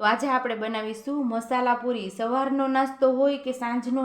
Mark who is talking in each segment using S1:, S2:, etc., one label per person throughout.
S1: તો આજે આપણે બનાવીશું મસાલા પૂરી. સવારનો નાસ્તો હોય કે સાંજનો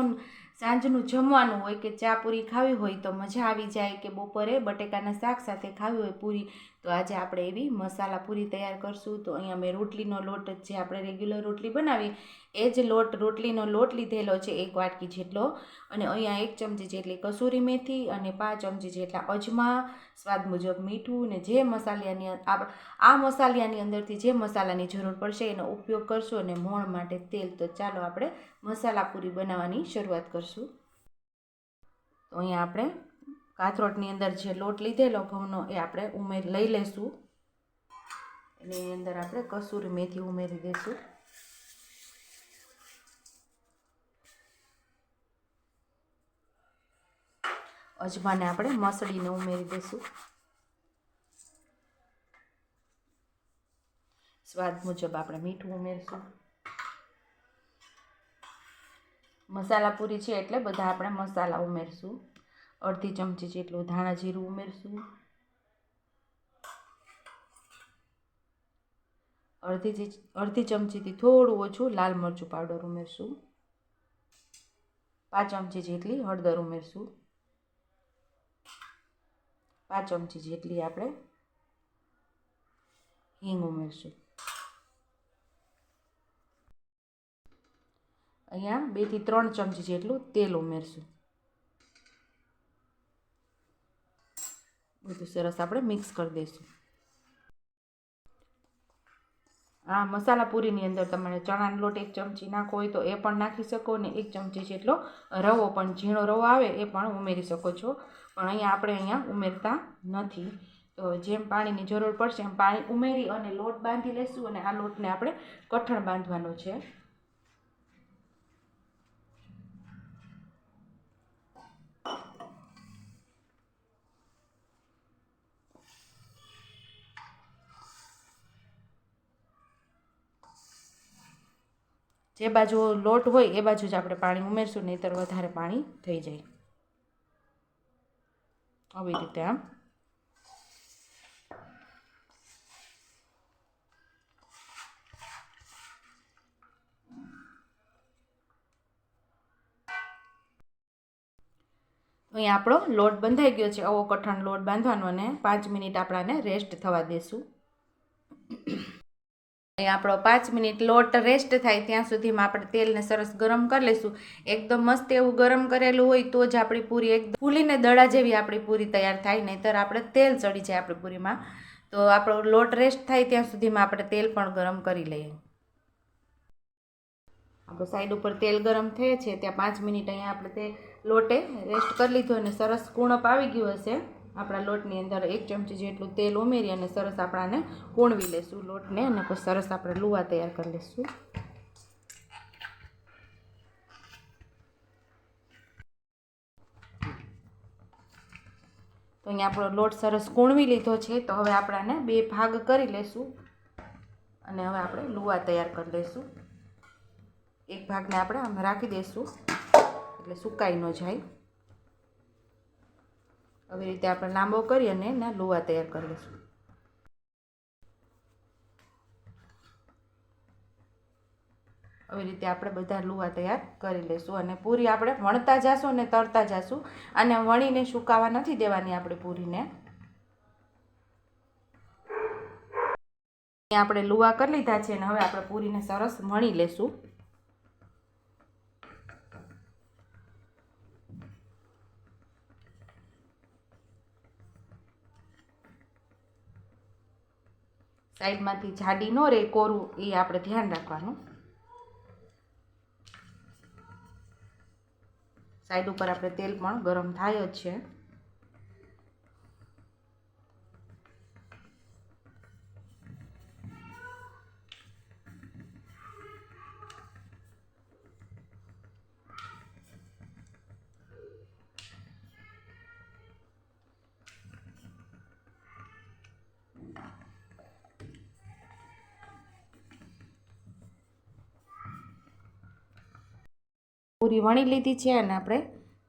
S1: સાંજનું જમવાનું હોય કે ચા પૂરી ખાવી હોય તો મજા આવી જાય કે બપોરે બટેકાના શાક સાથે ખાવી હોય પૂરી. તો આજે આપણે એવી મસાલા પૂરી તૈયાર કરશું. તો અહીંયા મેં રોટલીનો લોટ જે આપણે રેગ્યુલર રોટલી બનાવી એ જ લોટ, રોટલીનો લોટ લીધેલો છે એક વાટકી જેટલો. અને અહીંયા એક ચમચી જેટલી કસૂરી મેથી અને પાંચ ચમચી જેટલા અજમા, સ્વાદ મુજબ મીઠું ને જે મસાલિયાની આપ- આ મસાલિયાની અંદરથી જે મસાલાની જરૂર પડશે એનો ઉપયોગ કરશું અને મોણ માટે તેલ. તો ચાલો આપણે મસાલા પૂરી બનાવવાની શરૂઆત કરશું. તો અહીંયા આપણે કાથરોટની અંદર જે લોટ લીધેલો ઘઉંનો એ આપણે ઉમેર લઈ લેશું. એની અંદર આપણે કસૂરી મેથી ઉમેરી દઈશું અજમાને આપણે મસળીને ઉમેરી દઈશું સ્વાદ મુજબ આપણે મીઠું ઉમેરશું. મસાલા પૂરી છે એટલે બધા આપણે મસાલા ઉમેરશું. અડધી ચમચી જેટલું ધાણા જીરું ઉમેરશું. અડધી અડધી ચમચીથી થોડું ઓછું લાલ મરચું પાવડર ઉમેરશું. પાંચ ચમચી જેટલી હળદર ઉમેરશું. પાંચ ચમચી જેટલી આપણે હિંગ ઉમેરશું. અહીંયા બેથી ત્રણ ચમચી જેટલું તેલ ઉમેરશું. બધું સરસ આપણે મિક્સ કરી દઈશું. આ મસાલા પૂરીની અંદર તમારે ચણાનો લોટ એક ચમચી નાખો હોય તો એ પણ નાખી શકો ને એક ચમચી જેટલો રવો પણ ઝીણો રવો આવે એ પણ ઉમેરી શકો છો. પણ અહીંયા આપણે અહીંયા ઉમેરતા નથી. તો જેમ પાણીની જરૂર પડશે એમ પાણી ઉમેરી અને લોટ બાંધી લેશું અને આ લોટને આપણે કઠણ બાંધવાનો છે. જે બાજુ લોટ હોય એ બાજુ જ આપણે પાણી ઉમેરશું, નહીંતર વધારે પાણી થઈ જાય. આવી રીતે આમ. અહીંયા આપણો લોટ બંધાઈ ગયો છે. આવો કઠણ લોટ બાંધવાનો અને પાંચ મિનિટ આપણાને રેસ્ટ થવા અહીં આપણો પાંચ મિનિટ લોટ રેસ્ટ થાય ત્યાં સુધીમાં આપણે તેલને સરસ ગરમ કરી લઈશું. એકદમ મસ્ત એવું ગરમ કરેલું હોય તો જ આપણી પૂરી એકદમ ફૂલીને દડા જેવી આપણી પૂરી તૈયાર થાય, નહીંતર આપણે તેલ ચડી જાય આપણી પૂરીમાં. તો આપણો લોટ રેસ્ટ થાય ત્યાં સુધીમાં આપણે તેલ પણ ગરમ કરી લઈએ. આપણો સાઈડ ઉપર તેલ ગરમ થયે છે, ત્યાં પાંચ મિનિટ અહીંયા આપણે તે લોટે રેસ્ટ કરી લીધો અને સરસ કૂણપ આવી ગયું હશે. આપણા લોટની અંદર એક ચમચી જેટલું તેલ ઉમેરી અને સરસ આપણાને કૂણવી લેશું લોટને અને પછી સરસ આપણે લુવા તૈયાર કરી લઈશું તો અહીંયા આપણો લોટ સરસ કૂણવી લીધો છે, તો હવે આપણાને બે ભાગ કરી લેશું અને હવે આપણે લુવા તૈયાર કરી લઈશું એક ભાગને આપણે આમ રાખી દઈશું એટલે સુકાઈ ન જાય. આવી રીતે આપણે લાંબો કરી અને એના લુવા તૈયાર કરી લઈશું. આવી રીતે આપણે બધા લુવા તૈયાર કરી લઈશું અને પૂરી આપણે વણતા જાશું અને તરતા જાશું અને વણીને સુકાવા નથી દેવાની આપણે પૂરીને. આપણે લુવા કરી લીધા છે અને હવે આપણે પૂરીને સરસ વણી લેશું. સાઈડમાંથી જાડી ન રહે, કોરું, એ આપણે ધ્યાન રાખવાનું. સાઈડ ઉપર આપણે તેલ પણ ગરમ થાય જ છે. પૂરી વણી લીધી છે અને આપણે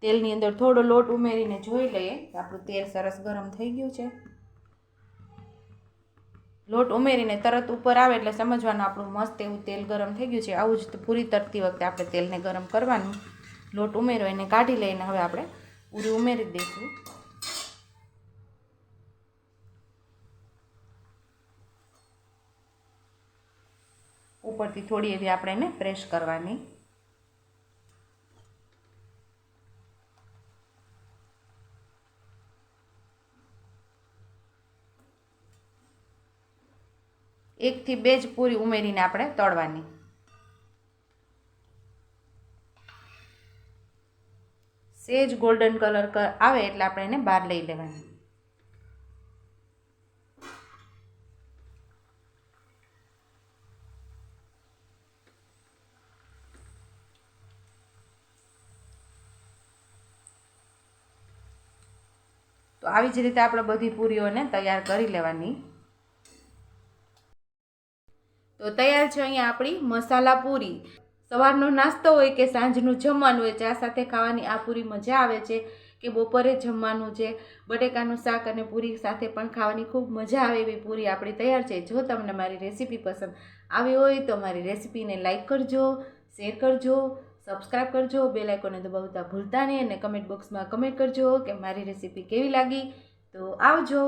S1: તેલની અંદર થોડો લોટ ઉમેરીને જોઈ લઈએ આપણું તેલ સરસ ગરમ થઈ ગયું છે. લોટ ઉમેરીને તરત ઉપર આવે એટલે સમજવાનું આપણું મસ્ત એવું તેલ ગરમ થઈ ગયું છે. આવું જ પૂરી તરતી વખતે આપણે તેલને ગરમ કરવાનું. લોટ ઉમેરો એને કાઢી લઈને હવે આપણે પૂરી ઉમેરી દઈશું. ઉપરથી થોડી એવી આપણે એને પ્રેસ કરવાની. એકથી બે જ પૂરી ઉમેરીને આપણે તળવાની. સેજ ગોલ્ડન કલર આવે એટલે આપણે એને બહાર લઈ લેવાની. તો આવી જ રીતે આપણે બધી પૂરીઓને તૈયાર કરી લેવાની. તો તૈયાર છે અહીંયા આપણી મસાલા પૂરી. સવારનો નાસ્તો હોય કે સાંજનું જમવાનું હોય, ચા સાથે ખાવાની આ પૂરી મજા આવે છે કે બપોરે જમવાનું છે. બટેકાનું શાક અને પૂરી સાથે પણ ખાવાની ખૂબ મજા આવે એવી પૂરી આપણી તૈયાર છે. જો તમને મારી રેસીપી પસંદ આવી હોય તો મારી રેસીપીને લાઇક કરજો, શેર કરજો સબસ્ક્રાઇબ કરજો બે લાઇકોને દબાવતા ભૂલતા નહીં અને કમેન્ટ બોક્સમાં કમેન્ટ કરજો કે મારી રેસીપી કેવી લાગી. તો આવજો.